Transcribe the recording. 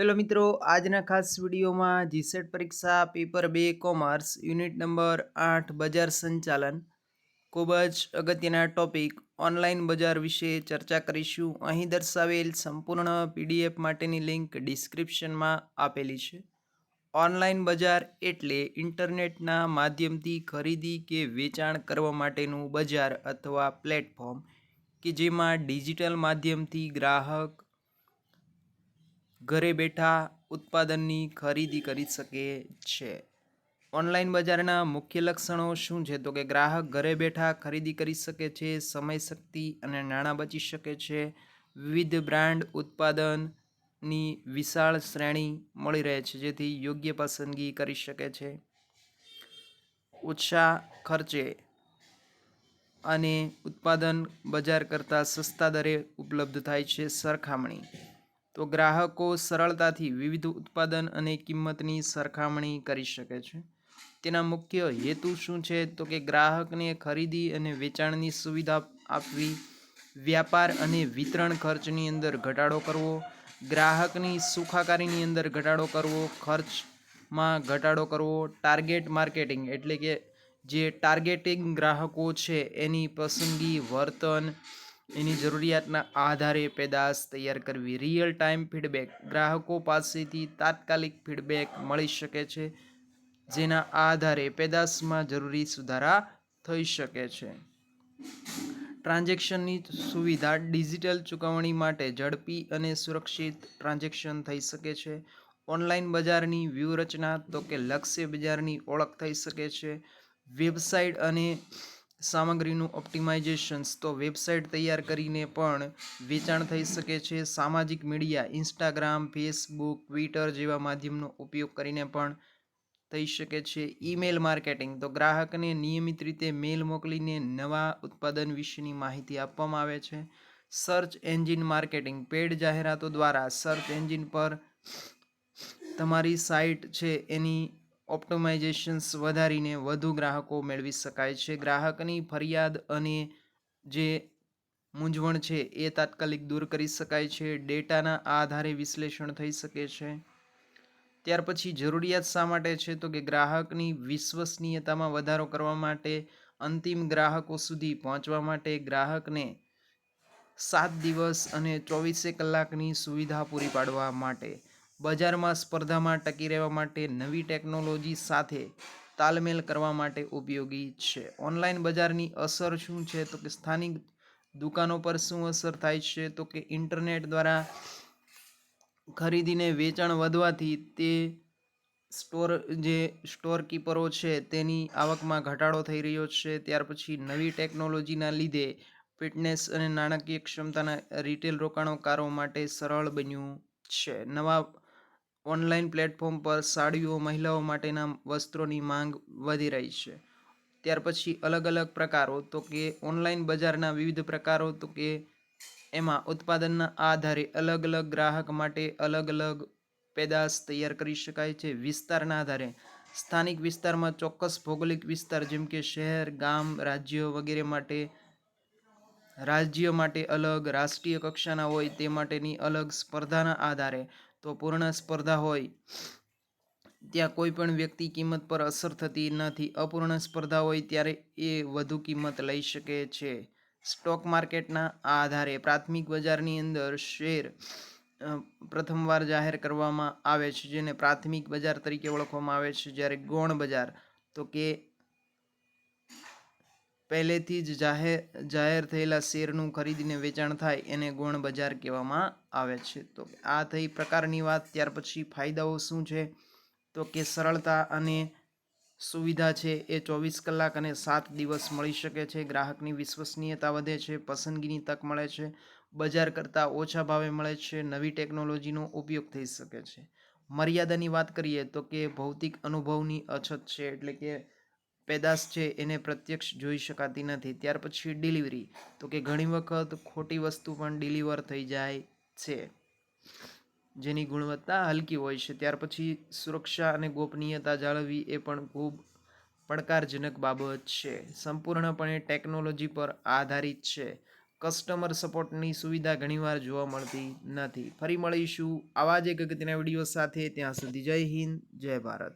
Hello મિત્રો, આજના ખાસ વિડીયોમાં જીસેટ પરીક્ષા પેપર બે કોમર્સ યુનિટ નંબર આઠ બજાર સંચાલન. ખૂબ જ અગત્યના ટોપિક. ઓનલાઈન બજાર વિશે ચર્ચા કરીશું. અહીં દર્શાવેલ સંપૂર્ણ પીડીએફ માટેની લિંક ડિસ્ક્રિપ્શનમાં આપેલી છે. ઓનલાઈન બજાર એટલે ઇન્ટરનેટના માધ્યમથી ખરીદી કે વેચાણ કરવા માટેનું બજાર અથવા પ્લેટફોર્મ કે જેમાં ડિજિટલ માધ્યમથી ગ્રાહક ઘરે બેઠા ઉત્પાદનની ખરીદી કરી શકે છે. ઓનલાઈન બજારના મુખ્ય લક્ષણો શું છે? તો કે ગ્રાહક ઘરે બેઠા ખરીદી કરી શકે છે, સમય શક્તિ અને નાણાં બચી શકે છે. વિવિધ બ્રાન્ડ ઉત્પાદનની વિશાળ શ્રેણી મળી રહે છે, જેથી યોગ્ય પસંદગી કરી શકે છે. ઓછા ખર્ચે અને ઉત્પાદન બજાર કરતાં સસ્તા દરે ઉપલબ્ધ થાય છે સરખામણી. તો ગ્રાહકો સરળતાથી વિવિધ ઉત્પાદન અને કિંમતની સરખામણી કરી શકે છે. તેના મુખ્ય હેતુ શું છે? તો કે ગ્રાહકને ખરીદી અને વેચાણની સુવિધા આપવી, વ્યાપાર અને વિતરણ ખર્ચની અંદર ઘટાડો કરવો, ગ્રાહકની સુખાકારીની અંદર ઘટાડો કરવો, ખર્ચમાં ઘટાડો કરવો, ટાર્ગેટ માર્કેટિંગ એટલે કે જે ટાર્ગેટિંગ ગ્રાહકો છે એની પસંદગી, વર્તન એની જરૂરિયાતના આધારે પેદાશ તૈયાર કરવી. રિયલ ટાઈમ ફીડબેક ગ્રાહકો પાસેથી તાત્કાલિક ફીડબેક મળી શકે છે, જેના આધારે પેદાશમાં જરૂરી સુધારા થઈ શકે છે. ટ્રાન્ઝેક્શનની સુવિધા. ડિજિટલ ચૂકવણી માટે ઝડપી અને સુરક્ષિત ટ્રાન્ઝેક્શન થઈ શકે છે. ઓનલાઈન બજારની વ્યૂહરચના, તો કે લક્ષ્ય બજારની ઓળખ થઈ શકે છે. વેબસાઇટ અને સામગ્રીનું ઓપ્ટિમાઇઝેશન્સ તો વેબસાઇટ તૈયાર કરીને પણ વેચાણ થઈ શકે છે. સામાજિક મીડિયા ઇન્સ્ટાગ્રામ ફેસબુક ટ્વિટર જેવા માધ્યમનો ઉપયોગ કરીને પણ થઈ શકે છે. ઈમેલ માર્કેટિંગ તો ગ્રાહકને નિયમિત રીતે મેલ મોકલીને નવા ઉત્પાદન વિશેની માહિતી આપવામાં આવે છે. સર્ચ એન્જિન માર્કેટિંગ પેડ જાહેરાતો દ્વારા સર્ચ એન્જિન પર તમારી સાઇટ છે એની ઓપ્ટોમાઇઝેશન્સ વધારીને વધુ ગ્રાહકો મેળવી શકાય છે. ગ્રાહકની ફરિયાદ અને જે મૂંઝવણ છે એ તાત્કાલિક દૂર કરી શકાય છે. ડેટાના આધારે વિશ્લેષણ થઈ શકે છે. ત્યાર પછી જરૂરિયાત શા માટે છે? તો કે ગ્રાહકની વિશ્વસનીયતામાં વધારો કરવા માટે અંતિમ ગ્રાહકો સુધી પહોંચવા માટે ગ્રાહકને સાત દિવસ અને ચોવીસે કલાકની સુવિધા પૂરી પાડવા માટે બજારમાં સ્પર્ધામાં ટકી રહેવા માટે નવી ટેકનોલોજી સાથે તાલમેલ કરવા માટે ઉપયોગી છે. ઓનલાઈન બજારની અસર શું છે? તો કે સ્થાનિક દુકાનો પર શું અસર થાય છે? તો કે ઇન્ટરનેટ દ્વારા ખરીદીને વેચાણ વધવાથી તે સ્ટોર જે સ્ટોર કીપરો છે તેની આવકમાં ઘટાડો થઈ રહ્યો છે. ત્યાર પછી નવી ટેકનોલોજીના લીધે ફિટનેસ અને નાણાકીય ક્ષમતાના રિટેલ રોકાણોકારો માટે સરળ બન્યું છે. નવા ઓનલાઈન પ્લેટફોર્મ પર સાડીઓ મહિલાઓ માટેના વસ્ત્રોની માંગ વધી રહી છે. ત્યાર પછી અલગ અલગ પ્રકારો, તો કે ઓનલાઈન બજારના વિવિધ પ્રકારો, તો કે એમાં ઉત્પાદનના આધારે અલગ અલગ ગ્રાહક માટે અલગ અલગ પેદાશ તૈયાર કરી શકાય છે. વિસ્તારના આધારે સ્થાનિક વિસ્તારમાં ચોક્કસ ભૌગોલિક વિસ્તાર, જેમ કે શહેર, ગામ, રાજ્ય વગેરે માટે, રાજ્ય માટે અલગ, રાષ્ટ્રીય કક્ષાના હોય તે માટેની અલગ સ્પર્ધાના આધારે તો પૂર્ણ સ્પર્ધા હોય. ત્યાં કોઈ પણ વ્યક્તિ કિંમત પર અસર થતી નથી. અપૂર્ણ સ્પર્ધા હોય ત્યારે એ વધુ કિંમત લઈ શકે છે. સ્ટોક માર્કેટના આધારે પ્રાથમિક બજારની અંદર શેર પ્રથમવાર જાહેર કરવામાં આવે છે, જેને પ્રાથમિક બજાર તરીકે ઓળખવામાં આવે છે. જ્યારે ગૌણ બજાર, તો કે પહેલેથી જ જાહેર જાહેર થયેલા શેરનું ખરીદીને વેચાણ થાય, એને ગૌણ બજાર કહેવામાં આવે છે. તો આ થઈ પ્રકારની વાત. ત્યાર પછી ફાયદાઓ શું છે? તો કે સરળતા અને સુવિધા છે એ ચોવીસ કલાક અને સાત દિવસ મળી શકે છે. ગ્રાહકની વિશ્વસનીયતા વધે છે, પસંદગીની તક મળે છે, બજાર કરતાં ઓછા ભાવે મળે છે, નવી ટેકનોલોજીનો ઉપયોગ થઈ શકે છે. મર્યાદાની વાત કરીએ તો કે ભૌતિક અનુભવની અછત છે એટલે કે પેદાશ છે એને પ્રત્યક્ષ જોઈ શકાતી નથી. ત્યાર પછી ડિલિવરી. તો કે ઘણી વખત ખોટી વસ્તુ પણ ડિલિવર થઈ જાય છે, જેની ગુણવત્તા હલકી હોય છે. ત્યાર પછી સુરક્ષા અને ગોપનીયતા જાળવવી એ પણ ખૂબ પડકારજનક બાબત છે. સંપૂર્ણપણે ટેકનોલોજી પર આધારિત છે. કસ્ટમર સપોર્ટની સુવિધા ઘણીવાર જોવા મળતી નથી. ફરી મળીશું આવા જ એક અગત્યના વીડિયો સાથે. ત્યાં સુધી જય હિન્દ, જય ભારત.